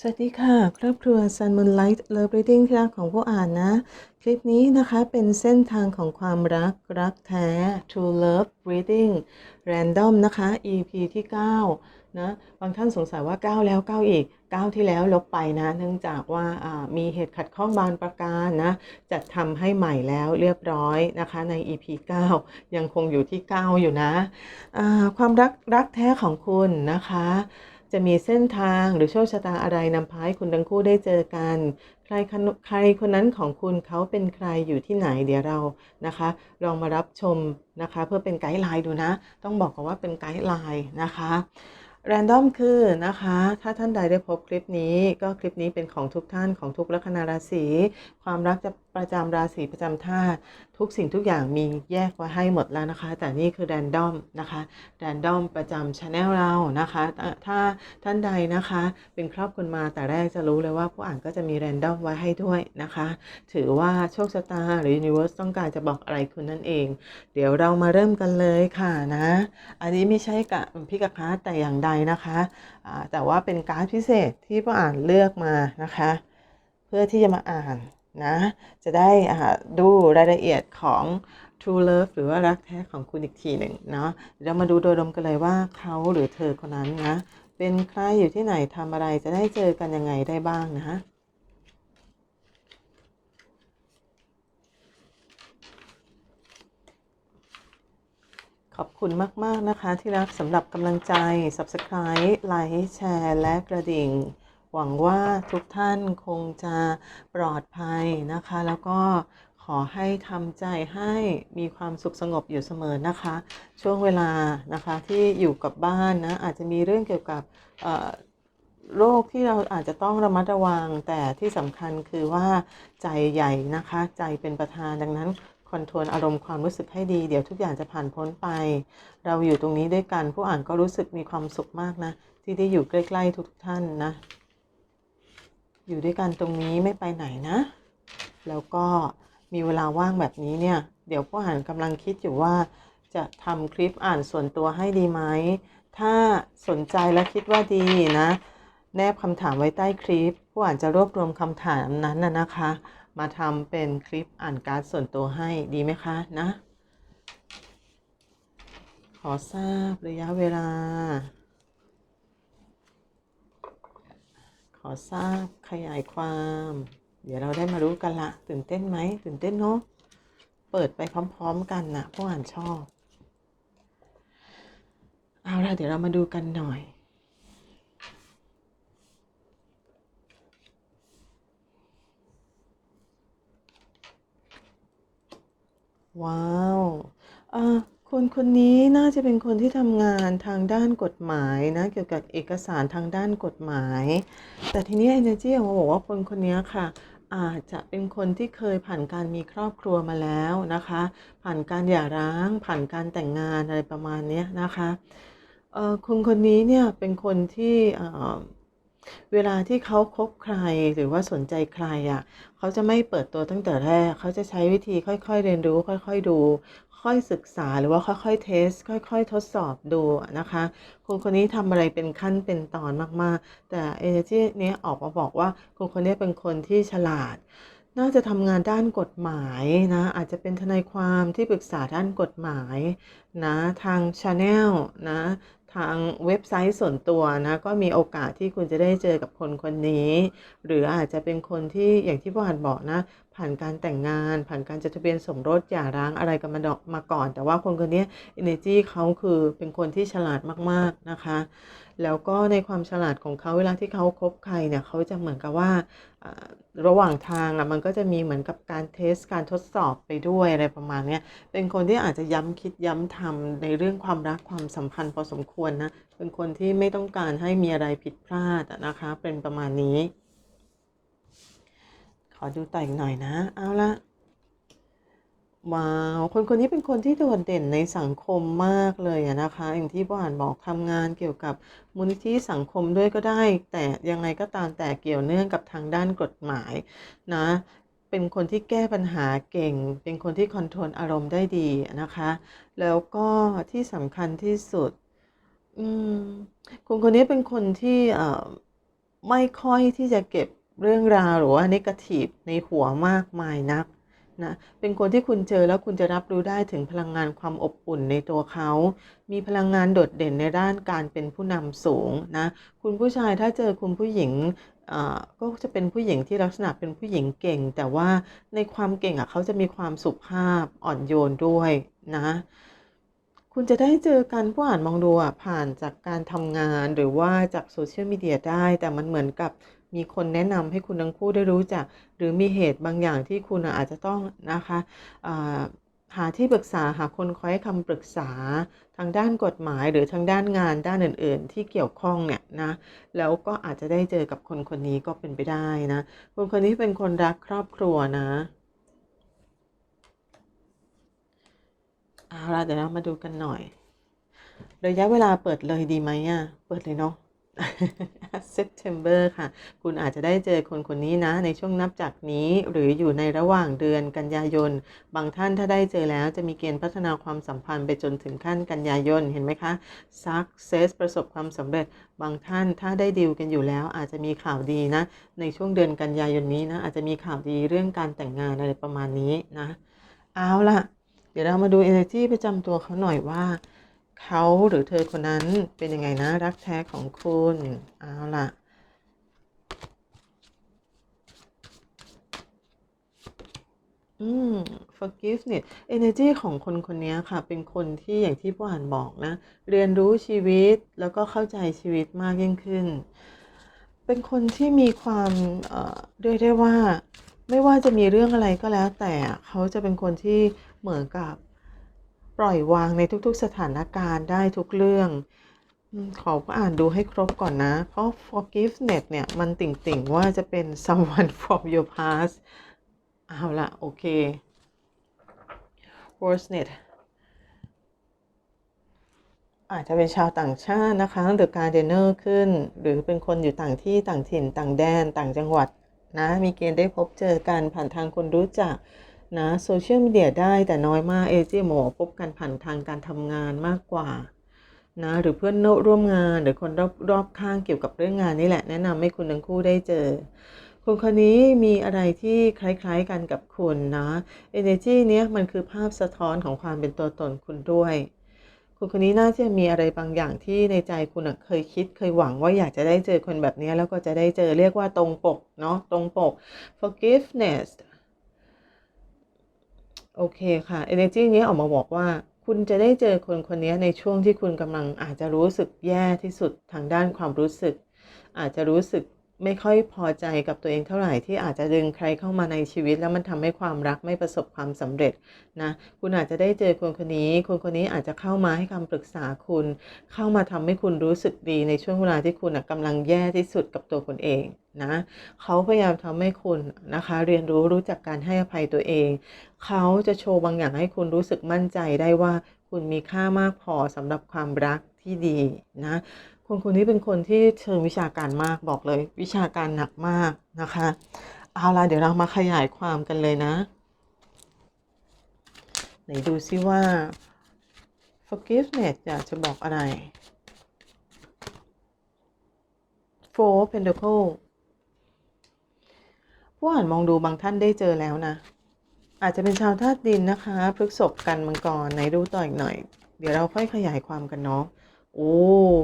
สวัสดีค่ะ ครอบครัว Sun Moonlight Love Reading ที่รักของผู้อ่านนะ คลิปนี้นะคะเป็นเส้นทางของความรักรักแท้ True Love Reading Random นะคะ EP ที่ 9 นะ บางท่านสงสัยว่า 9 แล้ว 9 อีก 9 ที่แล้วลบไปนะ เนื่องจากว่าามีเหตุขัดข้องบางประการนะ จัดทำให้ใหม่แล้วเรียบร้อยนะคะใน EP 9 ยังคงอยู่ที่ 9 อยู่นะอ่าความรักรักแท้ของคุณนะคะ จะมีเส้นทางหรือโชคชะตาอะไรนำพาให้คุณทั้งคู่ได้เจอกัน ใครใครคนนั้นของคุณเขาเป็นใครอยู่ที่ไหนเดี๋ยวเรานะคะ ลองมารับชมนะคะ เพื่อเป็นไกด์ไลน์ดูนะ ต้องบอกก่อนว่าเป็นไกด์ไลน์นะคะแรนดอมคือนะคะ ถ้าท่านใดได้พบคลิปนี้ ก็คลิปนี้เป็นของทุกท่านของทุกลัคนาราศีความรักจะ ประจำราศีประจำธาตุทุกสิ่งทุกอย่างมีแยกไว้ให้หมดแล้วนะคะ แต่นี่คือแรนดอมนะคะแรนดอมประจำช anel เรานะคะถ้าท่านใดนะคะเป็นครอบครัวมาแต่แรกจะรู้เลยว่าผู้อ่านก็จะมีแรนดอมไว้ให้ด้วยนะคะ ถือว่าโชคชะตาหรือ Universe ต้องการจะบอกอะไรคุณนั่นเอง เดี๋ยวเรามาเริ่มกันเลยค่ะนะ อันนี้ไม่ใช่กับพิกาคาแต่อย่างใดนะคะแต่ว่าเป็นการ์ดพิเศษที่ผู้อ่านเลือกมานะคะ เพื่อที่จะมาอ่าน นะ จะได้อ่าดูรายละเอียดของ True Love หรือว่ารักแท้ของคุณอีกทีหนึ่งเนาะเดี๋ยวเรามาดูโดยรวมกันเลยว่าเขาหรือเธอคนนั้นนะ เป็นใครอยู่ที่ไหนทำอะไรจะได้เจอกันยังไงได้บ้างนะขอบคุณมาก ๆ นะคะที่รักสำหรับกำลังใจ Subscribe ไลค์ แชร์ และกระดิ่ง หวังว่าทุกท่านคงจะปลอดภัยนะคะ แล้วก็ขอให้ทำใจให้มีความสุขสงบอยู่เสมอนะคะ ช่วงเวลานะคะที่อยู่กับบ้านนะอาจจะมีเรื่องเกี่ยวกับโรคที่เราอาจจะต้องระมัดระวัง แต่ที่สำคัญคือว่าใจใหญ่นะคะ ใจเป็นประธานดังนั้นคอนโทรลอารมณ์ความรู้สึกให้ดีเดี๋ยวทุกอย่างจะผ่านพ้นไป เราอยู่ตรงนี้ด้วยกันผู้อ่านก็รู้สึกมีความสุขมากนะ ที่ได้อยู่ใกล้ ๆ ทุกท่านนะ อยู่ด้วยกันตรงนี้ไม่ไปไหนนะ แล้วก็มีเวลาว่างแบบนี้เนี่ย เดี๋ยวผู้อ่านกำลังคิดอยู่ว่า จะทำคลิปอ่านส่วนตัวให้ดีไหม ถ้าสนใจและคิดว่าดีนะ แนบคำถามไว้ใต้คลิป ผู้อ่านจะรวบรวมคำถามนั้นนะนะคะ มาทำเป็นคลิปอ่านการ์ดส่วนตัวให้ดีไหมคะนะ ขอทราบระยะเวลา ข อทราบขยายความ เดี๋ยวเราได้มารู้กันละ ตื่นเต้นไหม ตื่นเต้นเนาะ เปิดไปพร้อม ๆ กันนะผู้อ่านชอบ เอาละเดี๋ยวเรามาดูกันหน่อยว้าว เออ คนคนนี้น่าจะเป็นคนที่ทำงานทางด้านกฎหมายนะเกี่ยวกับเอกสารทางด้านกฎหมาย แต่ทีนี้ Energy ออกมาบอกว่าคนคนนี้ค่ะ อาจจะเป็นคนที่เคยผ่านการมีครอบครัวมาแล้วนะคะ ผ่านการหย่าร้าง ผ่านการแต่งงานอะไรประมาณนี้นะคะคนคนนี้เนี่ยเป็นคนที่ เวลาที่เขาคบใครหรือว่าสนใจใครอะเขาจะไม่เปิดตัวตั้งแต่แรก เขาจะใช้วิธีค่อย ๆ เรียนรู้ ค่อย ๆ ดู ค่อยศึกษาหรือว่าค่อยๆเทส ค่อย ๆ ทดสอบดูนะคะ คนคนนี้ทำอะไรเป็นขั้นเป็นตอนมากๆ แต่ energy เนี้ออกมาบอกว่าคนคนนี้เป็นคนที่ฉลาดน่าจะทำงานด้านกฎหมายนะ อาจจะเป็นทนายความที่ปรึกษาด้านกฎหมายนะ ทาง Channel นะ ทางเว็บไซต์ส่วนตัวนะ ก็มีโอกาสที่คุณจะได้เจอกับคนคนนี้ หรืออาจจะเป็นคนที่อย่างที่พ่อหันบอกนะ ผ่านการแต่งงาน ผ่านการจดทะเบียนสมรสหย่าร้างอะไรกันมาดอกมาก่อน แต่ว่าคนคนนี้ energy เขาคือเป็นคนที่ฉลาดมากๆนะคะ แล้วก็ในความฉลาดของเขาเวลาที่เขาคบใครเนี่ยเขาจะเหมือนกับว่าระหว่างทางอะมันก็จะมีเหมือนกับการเทสการทดสอบไปด้วยอะไรประมาณนี้เป็นคนที่อาจจะย้ำคิดย้ำทำในเรื่องความรักความสัมพันธ์พอสมควรนะเป็นคนที่ไม่ต้องการให้มีอะไรผิดพลาดนะคะ เป็นประมาณนี้ ขอดูต่ออีกหน่อยนะ เอาละว้าว คนคนนี้เป็นคนที่โดดเด่นในสังคมมากเลยนะคะ อย่างที่พ่ออ่านบอกทำงานเกี่ยวกับมูลนิธิสังคมด้วยก็ได้ แต่ยังไงก็ตามแต่เกี่ยวเนื่องกับทางด้านกฎหมายนะเป็นคนที่แก้ปัญหาเก่ง เป็นคนที่คอนโทรลอารมณ์ได้ดีนะคะ แล้วก็ที่สำคัญที่สุด อืมคนคนนี้เป็นคนที่ไม่ค่อยที่จะเก็บ เรื่องราวหรือว่านิกทีฟในหัวมากมายนักนะเป็นคนที่คุณเจอแล้วคุณจะรับรู้ได้ถึงพลังงานความอบอุ่นในตัวเขา มีพลังงานโดดเด่นในด้านการเป็นผู้นำสูงนะคุณผู้ชายถ้าเจอคุณผู้หญิงก็จะเป็นผู้หญิงที่ลักษณะเป็นผู้หญิงเก่ง แต่ว่าในความเก่งอะเขาจะมีความสุภาพอ่อนโยนด้วยนะคุณจะได้เจอกันผู้อ่านมองดูอะผ่านจากการทำงานหรือว่าจากโซเชียลมีเดียได้ แต่มันเหมือนกับ มีคนแนะนำให้คุณทั้งคู่ได้รู้จัก หรือมีเหตุบางอย่างที่คุณอาจจะต้องนะคะหาที่ปรึกษาหาคนคอยให้คำปรึกษาทางด้านกฎหมายหรือทางด้านงานด้านอื่น ๆ ที่เกี่ยวข้องเนี่ยนะแล้วก็อาจจะได้เจอกับคนคนนี้ก็เป็นไปได้นะคนคนนี้เป็นคนรักครอบครัวนะเอาละเดี๋ยวเรามาดูกันหน่อย ระยะเวลาเปิดเลยดีไหมอะเปิดเลยเนาะ September ค่ะ คุณอาจจะได้เจอคนคนนี้นะ ในช่วงนับจากนี้หรืออยู่ในระหว่างเดือนกันยายน บางท่านถ้าได้เจอแล้วจะมีเกณฑ์พัฒนาความสัมพันธ์ไปจนถึงขั้นกันยายน เห็นไหมคะ Success ประสบความสำเร็จ บางท่านถ้าได้ดีลกันอยู่แล้ว อาจจะมีข่าวดีนะ ในช่วงเดือนกันยายนนี้นะ อาจจะมีข่าวดีเรื่องการแต่งงานอะไรประมาณนี้นะ เอาล่ะ เดี๋ยวเรามาดู energy ประจำตัวเขาหน่อยว่า เขาหรือเธอคนนั้นเป็นยังไงนะ รักแท้ของคุณเอาล่ะอืม forgiveness energy ของคนคนนี้ค่ะ เป็นคนที่อย่างที่ผู้อ่านบอกนะ เรียนรู้ชีวิตแล้วก็เข้าใจชีวิตมากยิ่งขึ้น เป็นคนที่มีความเอ่อเรียกได้ว่า ไม่ว่าจะมีเรื่องอะไรก็แล้วแต่เขาจะเป็นคนที่เหมือนกับ ปล่อยวางในทุกๆสถานการณ์ได้ทุกเรื่อง ขออ่านดูให้ครบก่อนนะ เพราะ forgiveness เนี่ย มันติ่งๆว่าจะเป็น someone from your past เอาละโอเค worstnet อาจจะเป็นชาวต่างชาตินะคะเดอะการเดนเนอร์ขึ้น หรือเป็นคนอยู่ต่างที่ต่างถิ่นต่างแดนต่างจังหวัดนะ มีเกณฑ์ได้พบเจอกันผ่านทางคนรู้จัก นะโซเชียลมีเดียได้แต่น้อยมากเอเจหมอพบกันผ่านทางการทำงานมากกว่านะหรือเพื่อนร่วมงานหรือคนรอบรอบข้างเกี่ยวกับเรื่องงานนี่แหละ แนะนำให้คุณทั้งคู่ได้เจอคนคนนี้มีอะไรที่คล้ายๆกันกับคุณนะ energy เนี้ยมันคือภาพสะท้อนของความเป็นตัวตนคุณด้วยคุณคนนี้น่าจะมีอะไรบางอย่างที่ในใจคุณเคยคิดเคยหวังว่าอยากจะได้เจอคนแบบนี้แล้วก็จะได้เจอเรียกว่าตรงปกเนาะตรงปก forgiveness โอเคค่ะ energy นี้ออกมาบอกว่าคุณจะได้เจอคนคนนี้ในช่วงที่คุณกำลังอาจจะรู้สึกแย่ที่สุดทางด้านความรู้สึก อาจจะรู้สึก ไม่ค่อยพอใจกับตัวเองเท่าไหร่ที่อาจจะดึงใครเข้ามาในชีวิต แล้วมันทำให้ความรักไม่ประสบความสำเร็จนะคุณอาจจะได้เจอคนคนนี้ คนคนนี้อาจจะเข้ามาให้คำปรึกษาคุณ เข้ามาทำให้คุณรู้สึกดีในช่วงเวลาที่คุณอะกำลังแย่ที่สุดกับตัวคุณเองนะเขาพยายามทำให้คุณนะคะ เรียนรู้รู้จักการให้อภัยตัวเอง เขาจะโชว์บางอย่างให้คุณรู้สึกมั่นใจได้ว่าคุณมีค่ามากพอสำหรับความรักที่ดีนะ คนคนนี้เป็นคนที่เชิงวิชาการมากบอกเลย วิชาการหนักมากนะคะ เอาละเดี๋ยวเรามาขยายความกันเลยนะ ไหนดูซิว่า forgiveness อยากจะบอกอะไร four pentacle ผู้อ่านมองดูบางท่านได้เจอแล้วนะ อาจจะเป็นชาวธาตุดินนะคะพฤกษบกันมังกรไหนดูต่ออีกหน่อย เดี๋ยวเราค่อยขยายความกันเนาะ โอ้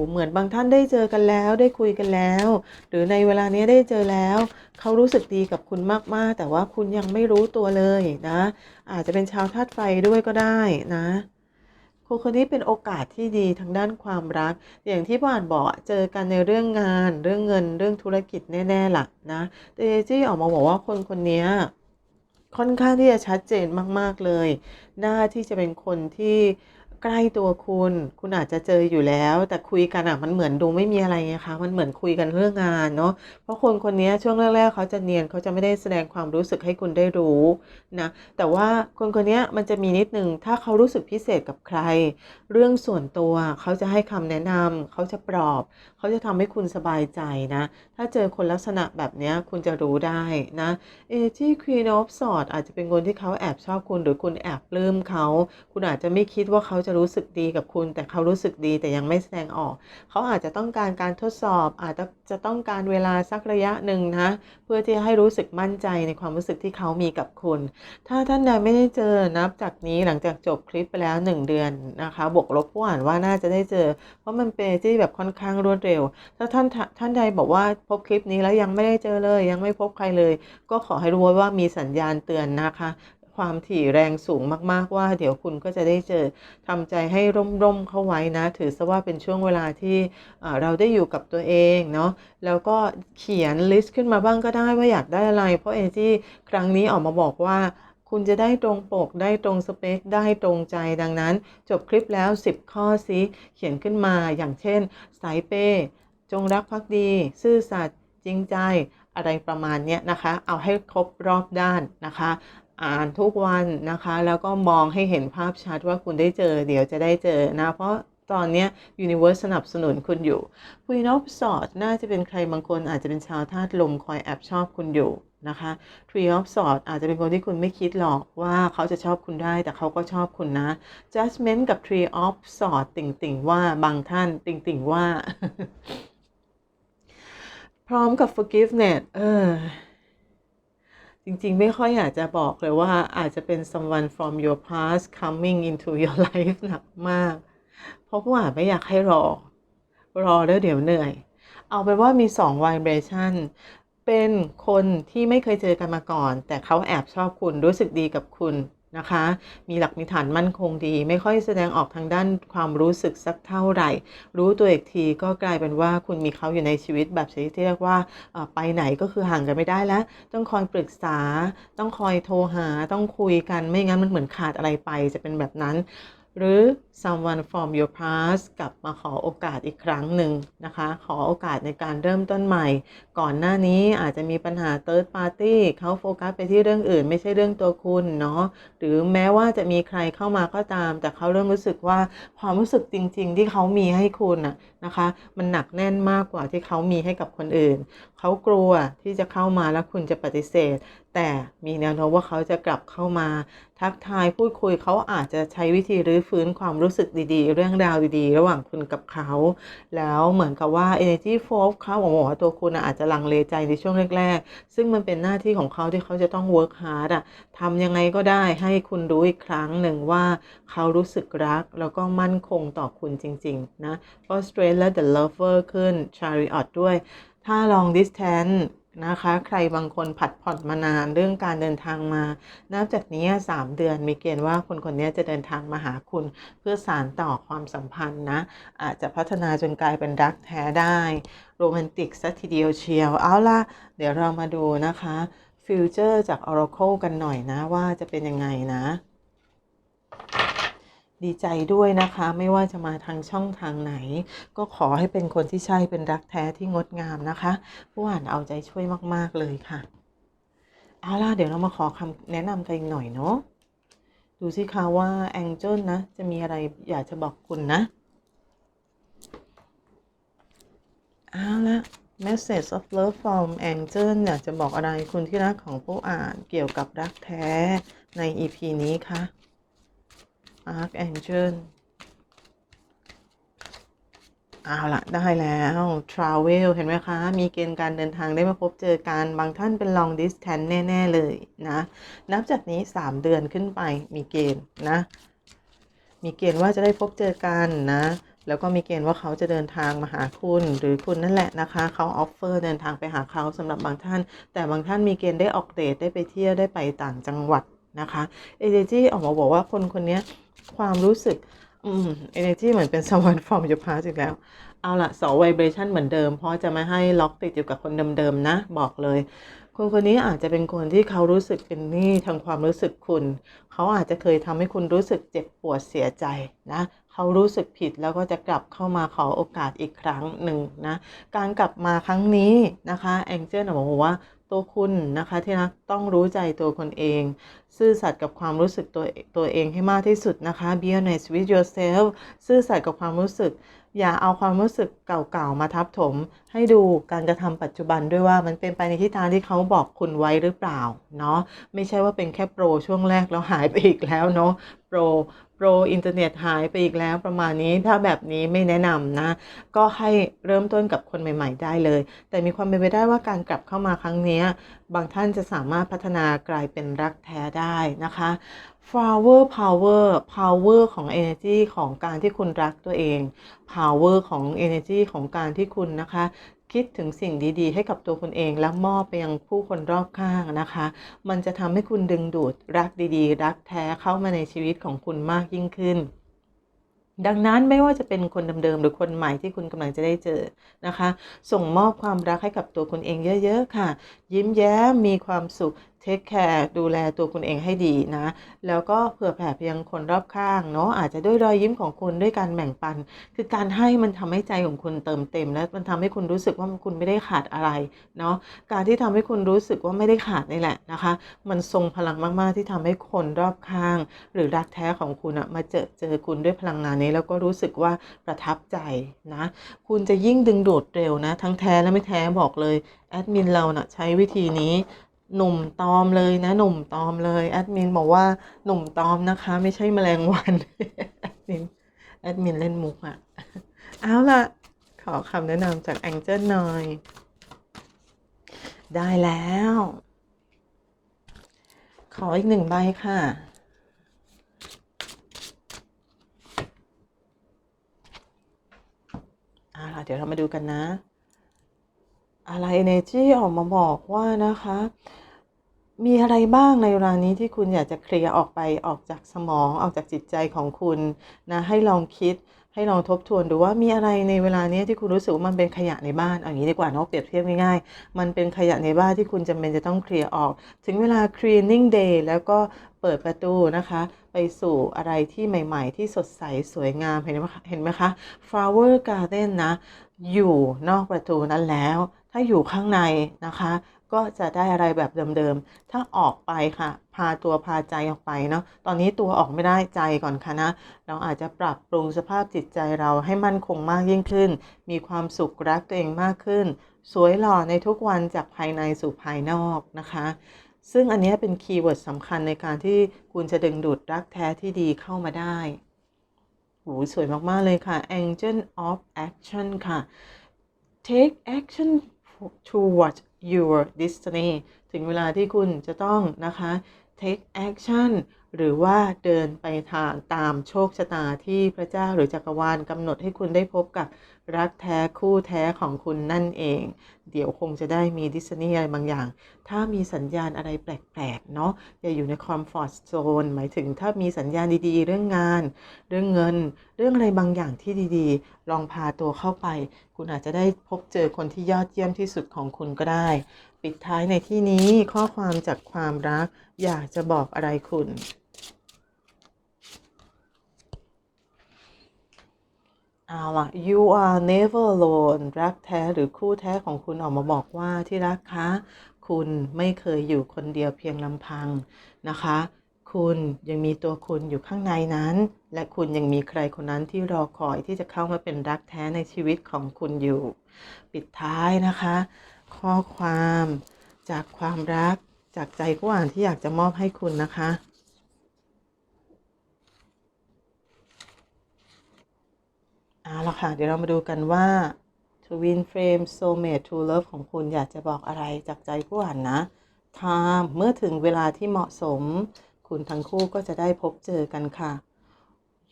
เหมือนบางท่านได้เจอกันแล้ว ได้คุยกันแล้ว หรือในเวลานี้ได้เจอแล้ว เขารู้สึกดีกับคุณมาก ๆ แต่ว่าคุณยังไม่รู้ตัวเลยนะ อาจจะเป็นชาวธาตุไฟด้วยก็ได้นะคนคนนี้เป็นโอกาสที่ดีทางด้านความรัก อย่างที่บ้านบอกเจอกันในเรื่องงาน เรื่องเงิน เรื่องธุรกิจแน่ๆล่ะนะแต่เอจี้ออกมาบอกว่าคนคนนี้ค่อนข้างที่จะชัดเจนมาก ๆเลยน่าที่จะเป็นคนที่ ใกล้ตัวคุณ คุณอาจจะเจออยู่แล้ว แต่คุยกันอะมันเหมือนดูไม่มีอะไรไงคะมันเหมือนคุยกันเรื่องงานเนาะเพราะคนคนนี้ช่วงแรกๆเขาจะเนียนเขาจะไม่ได้แสดงความรู้สึกให้คุณได้รู้นะแต่ว่าคนคนนี้มันจะมีนิดนึงถ้าเขารู้สึกพิเศษกับใคร เรื่องส่วนตัวเขาจะให้คำแนะนำเขาจะปลอบ เขาจะทำให้คุณสบายใจนะ ถ้าเจอคนลักษณะแบบนี้คุณจะรู้ได้นะเอที่ Queen of Swords อาจจะเป็นคนที่เขาแอบชอบคุณหรือคุณแอบปลื้มเขา คุณอาจจะไม่คิดว่าเขาจะรู้สึกดีกับคุณ แต่เขารู้สึกดีแต่ยังไม่แสดงออก เขาอาจจะต้องการการทดสอบ อาจจะจะต้องการเวลาสักระยะหนึ่งนะเพื่อที่ให้รู้สึกมั่นใจในความรู้สึกที่เขามีกับคุณ ถ้าท่านใดไม่ได้เจอนับจากนี้หลังจากจบคลิปไปแล้ว 1 เดือนนะคะบวกลบผู้อ่านว่าน่าจะได้เจอ เพราะมันเป็นที่แบบค่อนข้างรวดเร็ว ถ้าท่านท่านใดบอกว่าพบคลิปนี้แล้วยังไม่ได้เจอเลย ยังไม่พบใครเลย ก็ขอให้รู้ไว้ว่ามีสัญญาณเตือนนะคะ ความถี่แรงสูงมากๆว่า เดี๋ยวคุณก็จะได้เจอทำใจให้ร่มๆเข้าไว้นะ ถือซะว่าเป็นช่วงเวลาที่เราได้อยู่กับตัวเองเนาะแล้วก็เขียนลิสต์ขึ้นมาบ้างก็ได้ว่าอยากได้อะไร เพราะเอจี้ครั้งนี้ออกมาบอกว่าคุณจะได้ตรงปกได้ตรงสเปค ได้ตรงใจดังนั้น จบคลิปแล้ว 10 ข้อซิเขียนขึ้นมาอย่างเช่น สายเปจงรักภักดี ซื่อสัตย์จริงใจอะไรประมาณนี้นะคะ เอาให้ครบรอบด้านนะคะ อ่านทุกวันนะคะ แล้วก็มองให้เห็นภาพชัดว่าคุณได้เจอ เดี๋ยวจะได้เจอนะ เพราะตอนนี้ Universe สนับสนุนคุณอยู่ Queen of Swords น่าจะเป็นใครบางคนอาจจะเป็นชาวธาตุลมคอยแอบชอบคุณอยู่นะคะ Three of Swords อาจจะเป็นคนที่คุณไม่คิดหรอกว่าเขาจะชอบคุณได้แต่เขาก็ชอบคุณนะ Judgment กับ Three of Swords ติ่งติ่งว่าบางท่าน ติ่งติ่งว่า พร้อมกับ forgiveness เออ จริงๆ ไม่ค่อยอยากจะบอกเลยว่าอาจจะเป็น someone from your past coming into your life หนักมาก เพราะผู้อ่านไม่อยากให้รอ รอแล้วเดี๋ยวเหนื่อย เอาเป็นว่ามี 2 vibration เป็นคนที่ไม่เคยเจอกันมาก่อน แต่เขาแอบชอบคุณรู้สึกดีกับคุณ นะคะ มีหลักมีฐานมั่นคงดี ไม่ค่อยแสดงออกทางด้านความรู้สึกสักเท่าไหร่ รู้ตัวอีกทีก็กลายเป็นว่าคุณมีเขาอยู่ในชีวิตแบบชนิดที่เรียกว่าไปไหนก็คือห่างกันไม่ได้แล้ว ต้องคอยปรึกษา ต้องคอยโทรหา ต้องคุยกัน ไม่งั้นมันเหมือนขาดอะไรไปจะเป็นแบบนั้น หรือ someone from your past กลับมาขอโอกาสอีกครั้งหนึ่งนะคะ ขอโอกาสในการเริ่มต้นใหม่ ก่อนหน้านี้อาจจะมีปัญหา third party เขาโฟกัสไปที่เรื่องอื่น ไม่ใช่เรื่องตัวคุณเนาะ หรือแม้ว่าจะมีใครเข้ามาก็ตาม แต่เขาเริ่มรู้สึกว่าความรู้สึกจริง ๆ ที่เขามีให้คุณน่ะนะคะ มันหนักแน่นมากกว่าที่เขามีให้กับคนอื่น เขากลัวที่จะเข้ามาแล้วคุณจะปฏิเสธ แต่มีแนวโน้มว่าเขาจะกลับเข้ามาทักทายพูดคุยเขาอาจจะใช้วิธีรื้อฟื้นความรู้สึกดีๆ เรื่องราวดีๆ ระหว่างคุณกับเขา แล้วเหมือนกับว่า energy force เขาบอกว่าตัวคุณอาจจะลังเลใจในช่วงแรก ๆ ซึ่งมันเป็นหน้าที่ของเขาที่เขาจะต้อง work hard อะทำยังไงก็ได้ให้คุณรู้อีกครั้งหนึ่งว่าเขารู้สึกรัก แล้วก็มั่นคงต่อคุณจริง ๆ นะเพราะ straight และ the lover ขึ้น chariot ด้วย ถ้า long distance นะคะ ใครบางคนผัดผ่อนมานานเรื่องการเดินทางมา นับจากนี้ 3 เดือนมีเกณฑ์ว่าคนคนนี้จะเดินทางมาหาคุณเพื่อสารต่อความสัมพันธ์นะ อาจจะพัฒนาจนกลายเป็นรักแท้ได้ โรแมนติกสัทีเดียวเชียว เอาล่ะ เดี๋ยวเรามาดูนะคะฟิวเจอร์จาก Oracle กันหน่อยนะว่าจะเป็นยังไงนะ ดีใจด้วยนะคะ ไม่ว่าจะมาทางช่องทางไหน ก็ขอให้เป็นคนที่ใช่เป็นรักแท้ที่งดงามนะคะ ผู้อ่านเอาใจช่วยมาก ๆ เลยค่ะ เอาล่ะ เดี๋ยวเรามาขอคำแนะนำกันอีกหน่อยเนาะดูสิคะว่าแองเจิลนะ จะมีอะไรอยากจะบอกคุณนะเอาละ Message of Love from Angel อยากจะบอกอะไรคุณที่รักของผู้อ่านเกี่ยวกับรักแท้ใน EP นี้คะ Archangel เอาละได้แล้ว Travel เห็นไหมคะ มีเกณฑ์การเดินทางได้มาพบเจอกัน บางท่านเป็น long distance แน่ ๆ เลยนะ นับจากนี้ 3 เดือนขึ้นไปมีเกณฑ์นะ มีเกณฑ์ว่าจะได้พบเจอกันนะ แล้วก็มีเกณฑ์ว่าเขาจะเดินทางมาหาคุณ หรือคุณนั่นแหละนะคะ เขาออฟเฟอร์เดินทางไปหาเขาสำหรับบางท่าน แต่บางท่านมีเกณฑ์ได้ออกเดทได้ไปเที่ยวได้ไปต่างจังหวัด นะคะเอเจจี้ออกมาบอกว่าคนคนนี้ความรู้สึกอืมเอเนจีเหมือนเป็นสวรรค์ฟอร์มยูพาสอีกแล้ว เอาละสองไวเบรชันเหมือนเดิม เพราะจะไม่ให้ล็อกติดอยู่กับคนเดิมๆนะ บอกเลย คนคนนี้อาจจะเป็นคนที่เขารู้สึกเป็นหนี้ทางความรู้สึกคุณ เขาอาจจะเคยทำให้คุณรู้สึกเจ็บปวดเสียใจนะ เขารู้สึกผิดแล้วก็จะกลับเข้ามาขอโอกาสอีกครั้งหนึ่งนะการกลับมาครั้งนี้นะคะแองเจิลบอกว่าตัวคุณนะคะที่รักต้องรู้ใจตัวคนเอง ซื่อสัตย์กับความรู้สึกตัวตัวเองให้มากที่สุดนะคะ be honest with yourself ซื่อสัตย์กับความรู้สึก อย่าเอาความรู้สึกเก่าๆมาทับถม ให้ดูการกระทำปัจจุบันด้วยว่ามันเป็นไปในทิศทางที่เขาบอกคุณไว้หรือเปล่าเนาะไม่ใช่ว่าเป็นแค่โปรช่วงแรกแล้วหายไปอีกแล้วเนาะโปร รรอินเทอร์เน็ตหายไปอีกแล้วประมาณนี้ถ้าแบบนี้ไม่แนะนำนะ ก็ให้เริ่มต้นกับคนใหม่ ๆ ได้เลย แต่มีความเป็นไปได้ว่าการกลับเข้ามาครั้งนี้บางท่านจะสามารถพัฒนากลายเป็นรักแท้ได้นะคะ flower power power ของ energy ของการที่คุณรักตัวเอง power ของ energy ของการที่คุณนะคะ คิดถึงสิ่งดีๆ ให้กับตัวคุณเอง และมอบไปยังผู้คนรอบข้างนะคะ มันจะทำให้คุณดึงดูดรักดีๆ รักแท้เข้ามาในชีวิตของคุณมากยิ่งขึ้นดังนั้นไม่ว่าจะเป็นคนเดิมๆหรือคนใหม่ที่คุณกำลังจะได้เจอนะคะ ส่งมอบความรักให้กับตัวคุณเองเยอะ ๆ ค่ะ ยิ้มแย้มมีความสุข เทคแคร์ดูแลตัวคุณเองให้ดีนะ แล้วก็เผื่อแผ่ไปยังคนรอบข้างเนาะอาจจะด้วยรอยยิ้มของคุณด้วยการแบ่งปัน คือการให้มันทำให้ใจของคุณเติมเต็ม และมันทำให้คุณรู้สึกว่าคุณไม่ได้ขาดอะไรเนาะการที่ทำให้คุณรู้สึกว่าไม่ได้ขาดนี่แหละนะคะ มันทรงพลังมากๆที่ทำให้คนรอบข้าง หรือรักแท้ของคุณอะมาเจอเจอคุณด้วยพลังงานนี้ แล้วก็รู้สึกว่าประทับใจนะคุณจะยิ่งดึงดูดเร็วนะ ทั้งแท้และไม่แท้บอกเลยแอดมินเรานะ่ะใช้วิธีนี้ หนุ่มตอมเลยนะ หนุ่มตอมเลยแอดมินบอกว่าหนุ่มตอมนะคะ ไม่ใช่แมลงวันแอดมินแอดมินเล่นมุกอะ่ะเอาล่ะ ขอคำแนะนำจากแองเจิลหน่อย ได้แล้ว ขออีกหนึ่งใบค่ะเอาล่ะเดี๋ยวเรามาดูกันนะอะไร energy ออกมาบอกว่านะคะ มีอะไรบ้างในเวลานี้ที่คุณอยากจะเคลียร์ออกไปออกจากสมองออกจากจิตใจของคุณนะให้ลองคิดให้ลองทบทวนดูว่ามีอะไรในเวลานี้ที่คุณรู้สึกว่ามันเป็นขยะในบ้านเอาอย่างนี้ดีกว่าเนาะเปรียบเทียบง่ายๆ มันเป็นขยะในบ้านที่คุณจำเป็นจะต้องเคลียร์ออก ถึงเวลา cleaning day แล้วก็เปิดประตูนะคะ ไปสู่อะไรที่ใหม่ๆ ที่สดใสสวยงามเห็นไหมคะเห็นไหมคะ flower garden นะ อยู่นอกประตูนั้นแล้ว ถ้าอยู่ข้างในนะคะ ก็จะได้อะไรแบบเดิมๆ ถ้าออกไปค่ะ พาตัวพาใจออกไปเนาะ ตอนนี้ตัวออกไม่ได้ใจก่อนค่ะนะ เราอาจจะปรับปรุงสภาพจิตใจเราให้มั่นคงมากยิ่งขึ้น มีความสุขรักตัวเองมากขึ้น สวยหล่อในทุกวันจากภายในสู่ภายนอกนะคะ ซึ่งอันนี้เป็นคีย์เวิร์ดสำคัญในการที่คุณจะดึงดูดรักแท้ที่ดีเข้ามาได้โหสวยมาก ๆ เลยค่ะ Angel of Action ค่ะ take action toward your destiny ถึงเวลาที่คุณจะต้องนะคะ take action หรือว่าเดินไปทางตามโชคชะตาที่พระเจ้าหรือจักรวาลกำหนดให้คุณได้พบกับรักแท้คู่แท้ของคุณนั่นเอง เดี๋ยวคงจะได้มีดิสนีย์อะไรบางอย่าง ถ้ามีสัญญาณอะไรแปลกๆ เนาะอย่าอยู่ในคอมฟอร์ z โซนหมายถึงถ้ามีสัญญาณดีๆ เรื่องงาน เรื่องเงิน เรื่องอะไรบางอย่างที่ดีๆ ลองพาตัวเข้าไป คุณอาจจะได้พบเจอคนที่ยอดเยี่ยมที่สุดของคุณก็ได้ ปิดท้ายในที่นี้ข้อความจากความรัก อยากจะบอกอะไรคุณ เอาล่ะ you are never alone รักแท้หรือคู่แท้ของคุณออกมาบอกว่าที่รักคะ คุณไม่เคยอยู่คนเดียวเพียงลำพังนะคะ คุณยังมีตัวคุณอยู่ข้างในนั้น และคุณยังมีใครคนนั้นที่รอคอยที่จะเข้ามาเป็นรักแท้ในชีวิตของคุณอยู่ ปิดท้ายนะคะ ข้อความ จากความรัก จากใจผู้อ่านที่อยากจะมอบให้คุณนะคะ เอาละค่ะ เดี๋ยวเรามาดูกันว่า Twin Flame Soulmate True Love ของคุณอยากจะบอกอะไรจากใจผู้อ่านนะถ้าเมื่อถึงเวลาที่เหมาะสม คุณทั้งคู่ก็จะได้พบเจอกันค่ะ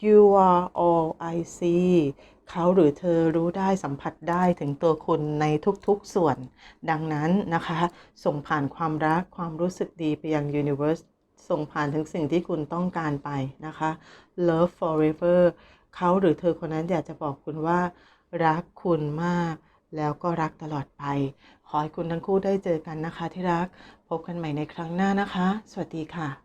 You are all I see เขาหรือเธอรู้ได้สัมผัสได้ถึงตัวคุณในทุกๆส่วน ดังนั้นนะคะ ส่งผ่านความรักความรู้สึกดีไปยัง Universe ส่งผ่านถึงสิ่งที่คุณต้องการไปนะคะ Love forever เขาหรือเธอคนนั้นอยากจะบอกคุณว่า รักคุณมาก แล้วก็รักตลอดไป ขอให้คุณทั้งคู่ได้เจอกันนะคะที่รัก พบกันใหม่ในครั้งหน้านะคะ สวัสดีค่ะ